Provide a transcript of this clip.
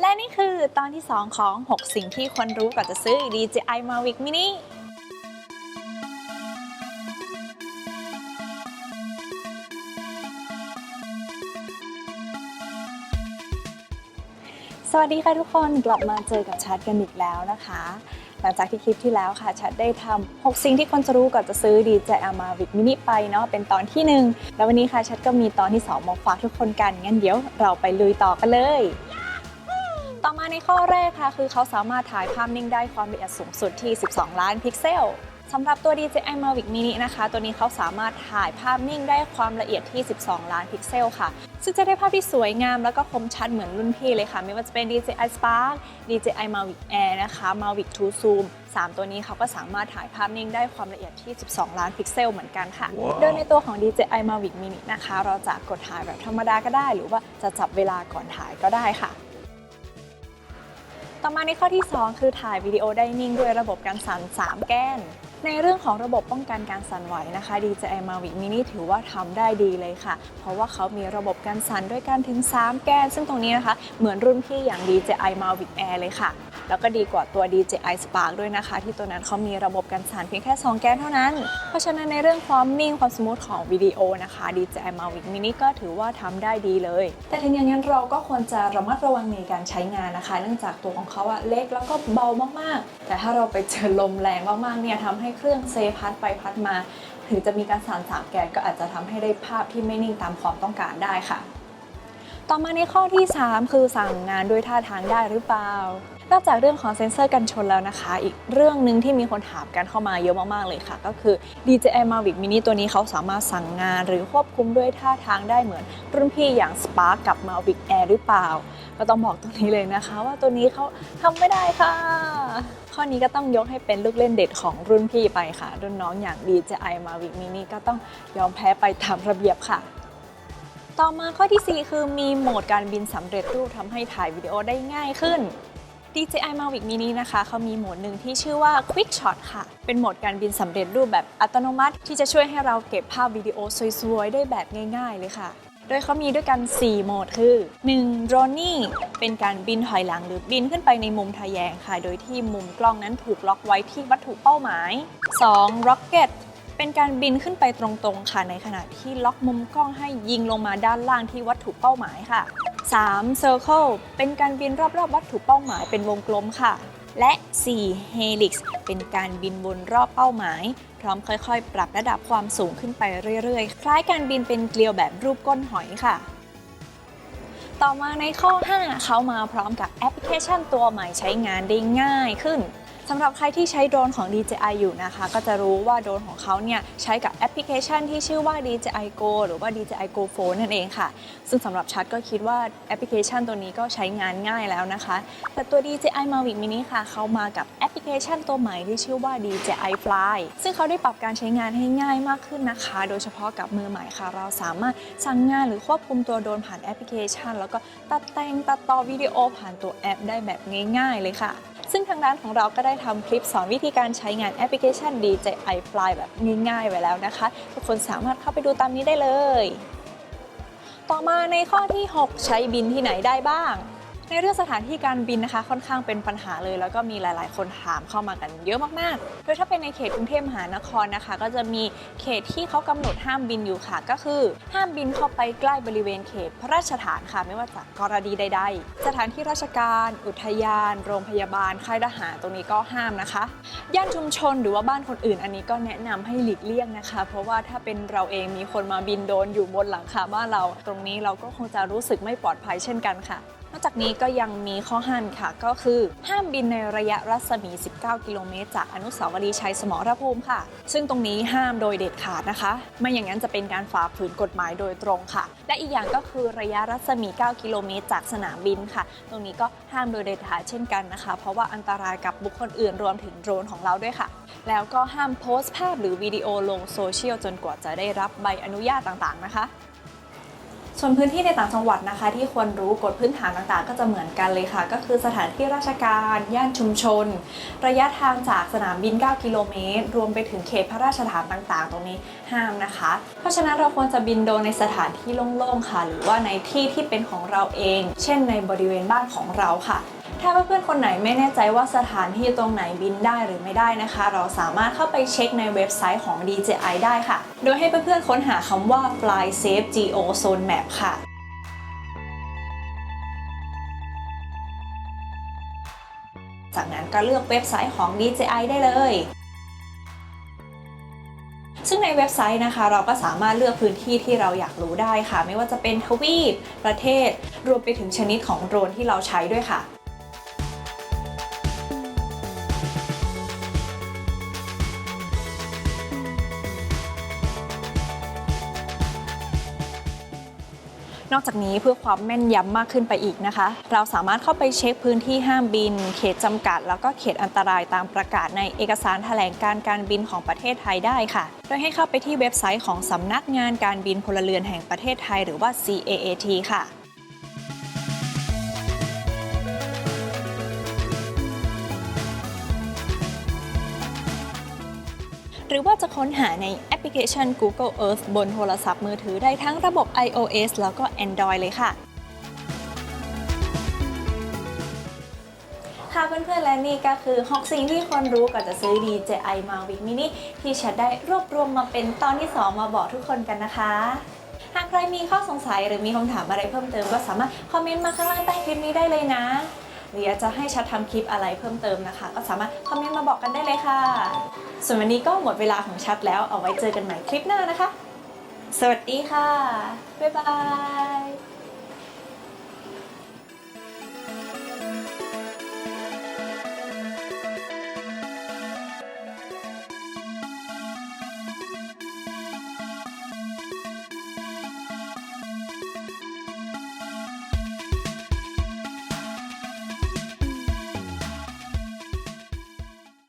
และนี่คือตอนที่ 2 ของ 6 สิ่งที่ควรรู้ก่อนจะซื้อ DJI Mavic Mini สวัสดีค่ะทุกคนกลับมาเจอกับชัดกันอีกแล้วนะคะ หลังจากที่คลิปที่แล้วค่ะชัดได้ทำ6สิ่งที่ควรจะรู้ก่อนจะซื้อ DJI Mavic Mini ไปเนาะเป็นตอนที่ 1 แล้ววันนี้ค่ะชัดก็มีตอนที่ 2 มาฝากทุกคนกันงั้นเดี๋ยวเราไปลุยต่อกันเลย ต่อมาในข้อแรกค่ะ คือเขาสามารถถ่ายภาพนิ่งได้ความละเอียดสูงสุดที่ 12 ล้านพิกเซลสำหรับตัว DJI Mavic Mini นะคะ ตัวนี้เขาสามารถถ่ายภาพนิ่งได้ความละเอียดที่ 12 ล้านพิกเซลค่ะ ซึ่งจะได้ภาพที่สวยงามแล้วก็คมชัดเหมือนรุ่นพี่เลยค่ะ ไม่ว่าจะเป็น DJI Spark DJI Mavic Air นะคะ Mavic 2 Zoom 3 ตัวนี้เขาก็สามารถถ่ายภาพนิ่งได้ความละเอียดที่ 12 ล้านพิกเซลเหมือนกันค่ะว้าวโดยในตัวของ DJI Mavic Mini นะคะ เราจะกดถ่ายแบบธรรมดาก็ได้ หรือว่าจะจับเวลาก่อนถ่ายก็ได้ค่ะ ต่อมาในข้อที่ 2 คือถ่ายวิดีโอได้นิ่งด้วยระบบการสั่น 3 แกนในเรื่องของระบบป้องกันการสั่นไหวนะคะ DJI Mavic Mini ถือว่าทำได้ดีเลยค่ะ เพราะว่าเขามีระบบการสั่นด้วยกันถึง 3 แกนซึ่งตรงนี้นะคะ เหมือนรุ่นพี่อย่าง DJI Mavic Air เลยค่ะ แล้วก็ดีกว่าตัว DJI Spark ด้วยนะคะ ที่ตัวนั้นเขามีระบบการสั่นเพียงแค่ 2 แกนเท่านั้น เพราะฉะนั้นในเรื่องความนิ่งความสมูทของวิดีโอนะคะ DJI Mavic Mini ก็ถือว่าทำได้ดีเลย แต่ถึงอย่างนั้นเราก็ควรจะระมัดระวังในการใช้งานนะคะ เนื่องจากตัวของเขาอะเล็กแล้วก็เบามากๆ แต่ถ้าเราไปเจอลมแรงมากๆเนี่ยทำให้เครื่องเซพัดไปพัดมา ถึงจะมีการสั่นสามแกนก็อาจจะทำให้ได้ภาพที่ไม่นิ่งตามความต้องการได้ค่ะ ต่อมาในข้อที่ 3 คือสั่งงานด้วยท่าทางได้หรือเปล่า นอกจากเรื่องของเซ็นเซอร์กันชนแล้วนะคะ อีกเรื่องหนึ่งที่มีคนถามกันเข้ามาเยอะมาก ๆ เลยค่ะ ก็คือ DJI Mavic Mini ตัวนี้เขาสามารถสั่งงาน หรือควบคุมด้วยท่าทางได้เหมือน รุ่นพี่อย่าง Spark กับ Mavic Air หรือเปล่า ก็ต้องบอกตรงนี้เลยนะคะ ว่าตัวนี้เขาทำไม่ได้ค่ะ ข้อนี้ก็ต้องยกให้เป็นลูกเล่นเด็ดของรุ่นพี่ไปค่ะ รุ่นน้องอย่าง DJI Mavic Mini ก็ต้องยอมแพ้ไปตามระเบียบค่ะต่อมาข้อทีสี่4 คือมีโหมดการบินสำเร็จรูปทำให้ถ่ายวิดีโอได้ง่ายขึ้น DJI Mavic Mini นะคะ เขามีโหมดหนึ่งที่ชื่อว่า Quick Shot ค่ะ เป็นโหมดการบินสำเร็จรูปแบบอัตโนมัติ ที่จะช่วยให้เราเก็บภาพวิดีโอสวยๆ ได้แบบง่ายๆ เลยค่ะ โดยเขามีด้วยกัน 4 โหมดคือ 1. Drone เป็นการบินถอยหลังหรือบินขึ้นไปในมุมทะแยงค่ะ โดยที่มุมกล้องนั้นถูกล็อกไว้ที่วัตถุเป้าหมาย 2. Rocket เป็นการบินขึ้นไปตรงๆ ค่ะ ในขณะที่ล็อกมุมกล้องให้ยิงลงมาด้านล่างที่วัตถุเป้าหมายค่ะ 3. Circle เป็นการบินรอบๆ วัตถุเป้าหมายเป็นวงกลมค่ะ และ 4. Helix เป็นการบินวนรอบเป้าหมาย พร้อมค่อยๆ ปรับระดับความสูงขึ้นไปเรื่อยๆ คล้ายการบินเป็นเกลียวแบบรูปก้นหอยค่ะ ต่อมาในข้อ 5 เขามาพร้อมกับแอปพลิเคชันตัวใหม่ใช้งานได้ง่ายขึ้น สำหรับใครที่ใช้โดรนของ DJI อยู่นะคะ ก็จะรู้ว่าโดรนของเขาเนี่ยใช้กับแอปพลิเคชันที่ชื่อว่า DJI Go หรือว่า DJI Go Phone นั่นเองค่ะ ซึ่งสำหรับชัดก็คิดว่าแอปพลิเคชันตัวนี้ก็ใช้งานง่ายแล้วนะคะ แต่ตัว DJI Mavic Mini ค่ะเขามากับแอปพลิเคชันตัวใหม่ที่ชื่อว่า DJI Fly ซึ่งเขาได้ปรับการใช้งานให้ง่ายมากขึ้นนะคะ โดยเฉพาะกับมือใหม่ค่ะ เราสามารถสั่งงานหรือควบคุมตัวโดรนผ่านแอปพลิเคชัน แล้วก็ตัดแต่งตัดต่อวิดีโอผ่านตัวแอปได้แบบง่าย ๆ เลยค่ะ ซึ่งทางร้านของเราก็ได้ทำคลิปสอนวิธีการใช้งานแอปพลิเคชัน DJI Fly แบบง่ายๆไว้แล้วนะคะ ทุกคนสามารถเข้าไปดูตามนี้ได้เลย ต่อมาในข้อที่ 6 ใช้บินที่ไหนได้บ้าง ในเรื่องสถานที่การบินนะคะค่อนข้างเป็นปัญหาเลย แล้วก็มีหลาย ๆ คนถามเข้ามากันเยอะมากๆ โดยถ้าเป็นในเขตกรุงเทพมหานครนะคะ ก็จะมีเขตที่เขากำหนดห้ามบินอยู่ค่ะ ก็คือห้ามบินเข้าไปใกล้บริเวณเขตพระราชฐานค่ะ ไม่ว่าจากกรณีใด ๆ สถานที่ราชการ อุทยาน โรงพยาบาลค่ายทหารตรงนี้ก็ห้ามนะคะ ย่านชุมชนหรือว่าบ้านคนอื่น อันนี้ก็แนะนำให้หลีกเลี่ยงนะคะ เพราะว่าถ้าเป็นเราเองมีคนมาบินโดนอยู่บนหลังคาบ้านเรา ตรงนี้เราก็คงจะรู้สึกไม่ปลอดภัยเช่นกันค่ะ นอกจากนี้ก็ยังมีข้อห้ามค่ะ ก็คือห้ามบินในระยะรัศมี 19 กิโลเมตร จากอนุสาวรีย์ชัยสมรภูมิค่ะ ซึ่งตรงนี้ห้ามโดยเด็ดขาดนะคะ ไม่อย่างนั้นจะเป็นการฝ่าฝืนกฎหมายโดยตรงค่ะ และอีกอย่างก็คือระยะรัศมี 9 กิโลเมตร จากสนามบินค่ะ ตรงนี้ก็ห้ามโดยเด็ดขาดเช่นกันนะคะ เพราะว่าอันตรายกับบุคคลอื่นรวมถึงโดรนของเราด้วยค่ะ แล้วก็ห้ามโพสต์ภาพหรือวิดีโอลงโซเชียลจนกว่าจะได้รับใบอนุญาตต่างๆนะคะ ส่วนพื้นที่ในต่างจังหวัดนะคะ ที่ควรรู้กฎพื้นฐานต่างๆ ก็จะเหมือนกันเลยค่ะ ก็คือสถานที่ราชการ ย่านชุมชน ระยะทางจากสนามบิน 9 กิโลเมตร รวมไปถึงเขตพระราชฐานต่างๆ ตรงนี้ห้ามนะคะ เพราะฉะนั้นเราควรจะบินโดนในสถานที่โล่งๆค่ะ หรือว่าในที่ที่เป็นของเราเอง เช่นในบริเวณบ้านของเราค่ะ ถ้าเพื่อนๆคนไหนไม่แน่ใจว่าสถานที่ตรงไหนบินได้หรือไม่ได้นะคะ เราสามารถเข้าไปเช็คในเว็บไซต์ของ DJI ได้ค่ะ โดยให้เพื่อนๆค้นหาคำว่า Fly Safe Geo Zone Map ค่ะจากนั้นก็เลือกเว็บไซต์ของ DJI ได้เลย ซึ่งในเว็บไซต์นะคะ เราก็สามารถเลือกพื้นที่ที่เราอยากรู้ได้ค่ะ ไม่ว่าจะเป็นทวีป ประเทศ รวมไปถึงชนิดของโดรนที่เราใช้ด้วยค่ะ นอกจากนี้เพื่อความแม่นยำมากขึ้นไปอีกนะคะ เราสามารถเข้าไปเช็คพื้นที่ห้ามบิน เขตจำกัด แล้วก็เขตอันตรายตามประกาศในเอกสารแถลงการการบินของประเทศไทยได้ค่ะ โดยให้เข้าไปที่เว็บไซต์ของสำนักงานการบินพลเรือนแห่งประเทศไทย หรือว่า CAAT ค่ะหรือว่าจะค้นหาในแอ ลิเคชัน Google Earth บนโทรศัพท์มือถือได้ทั้งระบบ iOS แล้วก็ Android เลยค่ะค่ะเพื่อนๆและนี่ก็คือ 6 สิ่งที่คนรู้ก่อนจะซื้อ DJI Mavic Mini ที่ฉันได้รวบรวมมาเป็นตอนที่ 2 มาบอกทุกคนกันนะคะ หากใครมีข้อสงสัยหรือมีคำถามอะไรเพิ่มเติมก็สามารถคอมเมนต์มาข้างล่างใต้คลิปนี้ได้เลยนะ รืออยากจะให้ชัดทำคลิปอะไรเพิ่มเติมนะคะ ก็สามารถคอมเมนต์มาบอกกันได้เลยค่ะ ส่วนวันนี้ก็หมดเวลาของชัดแล้วเอาไว้เจอกันใหม่คลิปหน้านะคะ สวัสดีค่ะ บ๊ายบาย